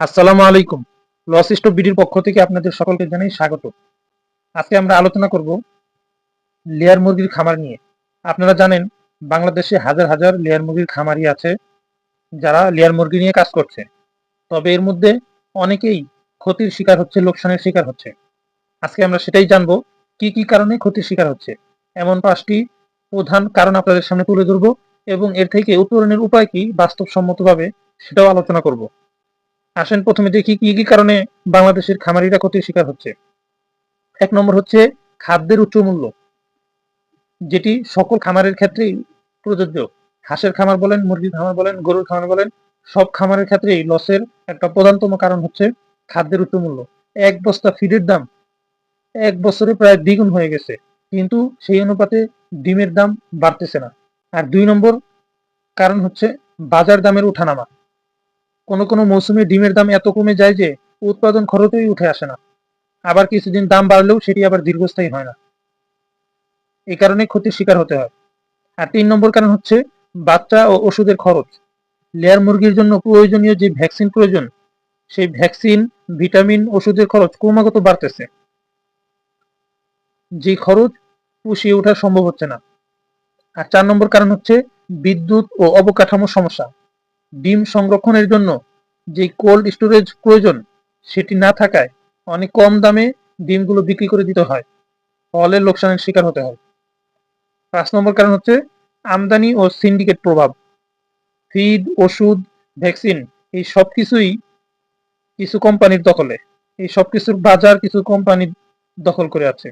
আসসালামু আলাইকুম। Loss stop বিডির পক্ষ থেকে আপনাদের সকলকে জানাই স্বাগত। আজকে আমরা আলোচনা করব লেয়ার মুরগির খামার নিয়ে। আপনারা জানেন, বাংলাদেশে হাজার হাজার লেয়ার মুরগির খামারই আছে, যারা লেয়ার মুরগি নিয়ে কাজ করছে। তবে এর মধ্যে অনেকেই ক্ষতির শিকার হচ্ছে, লোকসানের শিকার হচ্ছে। আজকে আমরা সেটাই জানব, কি কি কারণে ক্ষতির শিকার হচ্ছে। এমন পাঁচটি প্রধান কারণ আপনাদের সামনে তুলে ধরবো এবং এর থেকে উত্তরণের উপায় কি বাস্তবসম্মতভাবে সেটাও আলোচনা করব। আসেন প্রথমে দেখি কি কি কারণে বাংলাদেশের খামারিরা ক্ষতির শিকার হচ্ছে। এক নম্বর হচ্ছে খাদ্যের উচ্চ মূল্য, যেটি সকল খামারের ক্ষেত্রেই প্রযোজ্য। হাঁসের খামার বলেন, মুরগির খামার বলেন, গরুর খামার বলেন, সব খামারের ক্ষেত্রেই লসের একটা প্রধানতম কারণ হচ্ছে খাদ্যের উচ্চ মূল্য। এক বস্তা ফিডের দাম এক বছরে প্রায় দ্বিগুণ হয়ে গেছে, কিন্তু সেই অনুপাতে ডিমের দাম বাড়তেছে না। আর দুই নম্বর কারণ হচ্ছে বাজার দামের উঠানামা। কোনো কোনো মৌসুমে ডিমের দাম এত কমে যায় যে উৎপাদন খরচই উঠে আসে না। আবার কিছুদিন দাম বাড়লেও সেটি আবার দীর্ঘস্থায়ী হয় না। এই কারণে ক্ষতির শিকার হতে হয়। আর তিন নম্বর কারণ হচ্ছে বাচ্চা ও ওষুধের খরচ। লেয়ার মুরগির জন্য প্রয়োজনীয় যে ভ্যাকসিন প্রয়োজন, সেই ভ্যাকসিন, ভিটামিন, ওষুধের খরচ ক্রমাগত বাড়তেছে। যে খরচ পুষিয়ে ওঠা সম্ভব হচ্ছে না। আর চার নম্বর কারণ হচ্ছে বিদ্যুৎ ও অবকাঠামো সমস্যা। ডিম সংরক্ষণের জন্য যে কোল্ড স্টোরেজ প্রয়োজন, সেটি না থাকায় অনেক কম দামে ডিমগুলো বিক্রি করে দিতে হয়। ফলে লোকসানের শিকার হতে হয়। পাঁচ নম্বর কারণ হচ্ছে আমদানি ও সিন্ডিকেট প্রভাব। ফিড, ওষুধ, ভ্যাকসিন এই সব কিছুই কিছু কোম্পানির দখলে। এই সব কিছুর বাজার কিছু কোম্পানি দখল করে আছে।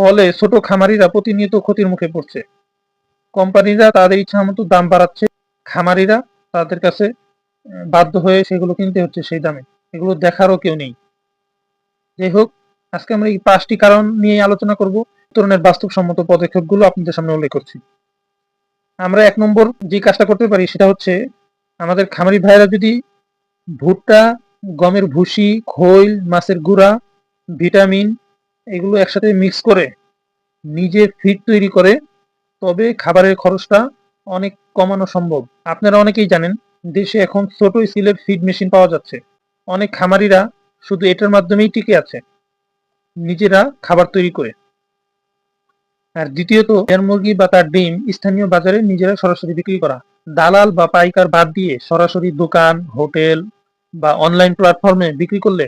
ফলে ছোট খামারিরা প্রতিনিয়ত ক্ষতির মুখে পড়ছে। কোম্পানিরা তাদের ইচ্ছা মতো দাম বাড়াচ্ছে। খামারিরা তাদের কাছে বাধ্য হয়ে সেগুলো কিনতে হচ্ছে সেই দামে। এগুলো দেখারও কেউ নেই। যাই হোক, আজকে আমরা এই পাঁচটি কারণ নিয়ে আলোচনা করব। তরুণের বাস্তবসম্মত পদক্ষেপগুলো আপনাদের সামনে উল্লেখ করছি। আমরা এক নম্বর যে কাজটা করতে পারি সেটা হচ্ছে, আমাদের খামারি ভাইরা যদি ভুট্টা, গমের ভুসি, খৈল, মাছের গুঁড়া, ভিটামিন এগুলো একসাথে মিক্স করে নিজে ফিড তৈরি করে, তবে খাবারের খরচটা অনেক কমানো সম্ভব। আপনারা অনেকেই জানেন, দেশে এখন ছোট স্কেলের ফিড মেশিন পাওয়া যাচ্ছে। অনেক খামারিরা শুধু এটার মাধ্যমেই টিকে আছে, নিজেরা খাবার তৈরি করে। আর দ্বিতীয়ত এর মুরগি বা তার ডিম স্থানীয় বাজারে নিজেরা সরাসরি বিক্রি করা। দালাল বা পাইকার বাদ দিয়ে সরাসরি দোকান, হোটেল বা অনলাইন প্ল্যাটফর্মে বিক্রি করলে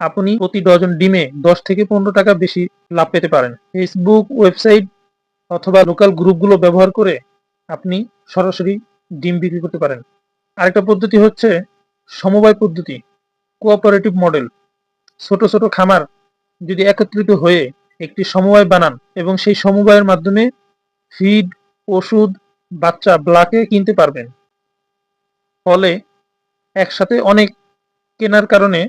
আপনি প্রতি ডজন ডিমে দশ থেকে পনেরো টাকা বেশি লাভ পেতে পারেন। ফেসবুক ওয়েবসাইট অথবা লোকাল গ্রুপগুলো ব্যবহার করে আপনি সরাসরি ডিম বিক্রি করতে পারেন। আরেকটা পদ্ধতি হচ্ছে সমবায় পদ্ধতি কোঅপারেটিভ মডেল ছোট ছোট খামার যদি একত্রিত হয়ে একটি সমবায় বানান এবং সেই সমবায়ের মাধ্যমে ফিড ওষুধ, বাচ্চা ব্লাকে কিনতে পারবেন। ফলে একসাথে অনেক কেনার কারণে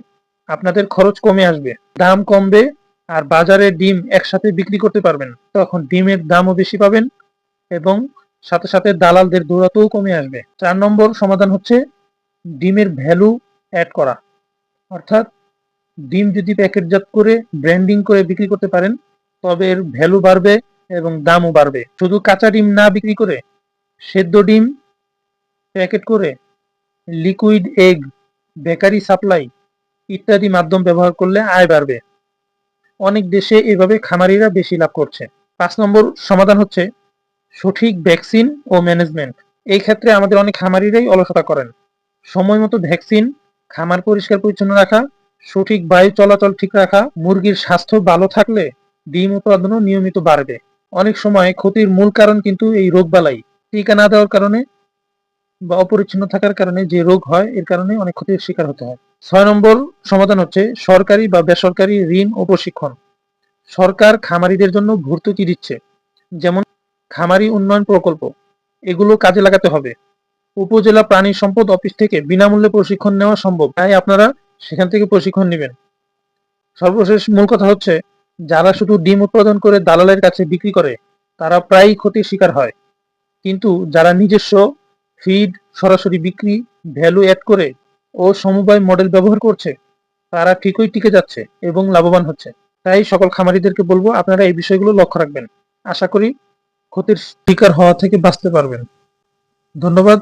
আপনাদের খরচ কমে আসবে, দাম কমবে আর বাজারে ডিম একসাথে বিক্রি করতে পারবেন। তখন ডিমের দামও বেশি পাবেন এবং সাথে সাথে দালালদের দৌড়াতেও কমে আসবে। চার নম্বর সমাধান হচ্ছে ডিমের ভ্যালু অ্যাড করা। অর্থাৎ ডিম যদি প্যাকেটজাত করে ব্র্যান্ডিং করে বিক্রি করতে পারেন, তবে এর ভ্যালু বাড়বে এবং দামও বাড়বে। শুধু কাঁচা ডিম না বিক্রি করে সেদ্ধ ডিম প্যাকেট করে লিকুইড এগ, বেকারি সাপ্লাই ইত্যাদি মাধ্যম ব্যবহার করলে আয় বাড়বে। অনেক দেশে এভাবে খামারিরা বেশি লাভ করছে। পাঁচ নম্বর সমাধান হচ্ছে সঠিক ভ্যাকসিন ও ম্যানেজমেন্ট। এই ক্ষেত্রে আমাদের অনেক খামারিরাই অলসতা করেন। সময় মতো ভ্যাকসিন, খামার পরিষ্কার পরিচ্ছন্ন রাখা, সঠিক বায়ু চলাচল ঠিক রাখা, মুরগির স্বাস্থ্য ভালো থাকলে ডিম উৎপাদনও নিয়মিত বাড়বে। অনেক সময় ক্ষতির মূল কারণ কিন্তু এই রোগ বালাই। টিকা না দেওয়ার কারণে বা অপরিচ্ছন্ন থাকার কারণে যে রোগ হয়, এর কারণে অনেক ক্ষতির শিকার হতে হয়। ছয় নম্বর সমাধান হচ্ছে সরকারি বা বেসরকারি ঋণ ও প্রশিক্ষণ। সরকার খামারিদের জন্য ভর্তুকি দিচ্ছে। যেমন খামারি উন্নয়ন প্রকল্প। এগুলো কাজে লাগাতে হবে। উপজেলা প্রাণী সম্পদ অফিস থেকে বিনামূল্যে প্রশিক্ষণ নেওয়া সম্ভব। তাই আপনারা সেখান থেকে প্রশিক্ষণ নেবেন। সর্বশেষ মূল কথা হচ্ছে, যারা শুধু ডিম উৎপাদন করে দালালের কাছে বিক্রি করে, তারা প্রায়ই ক্ষতির শিকার হয়। কিন্তু যারা নিজস্ব ফিড সরাসরি বিক্রি, ভ্যালু অ্যাড করে ও সমবায় মডেল ব্যবহার করছে, তারা ঠিকই টিকে যাচ্ছে এবং লাভবান হচ্ছে। তাই সকল খামারিদেরকে বলব, আপনারা এই বিষয়গুলো লক্ষ্য রাখবেন। আশা করি ক্ষতির শিকার হওয়া থেকে বাঁচতে পারবেন। ধন্যবাদ।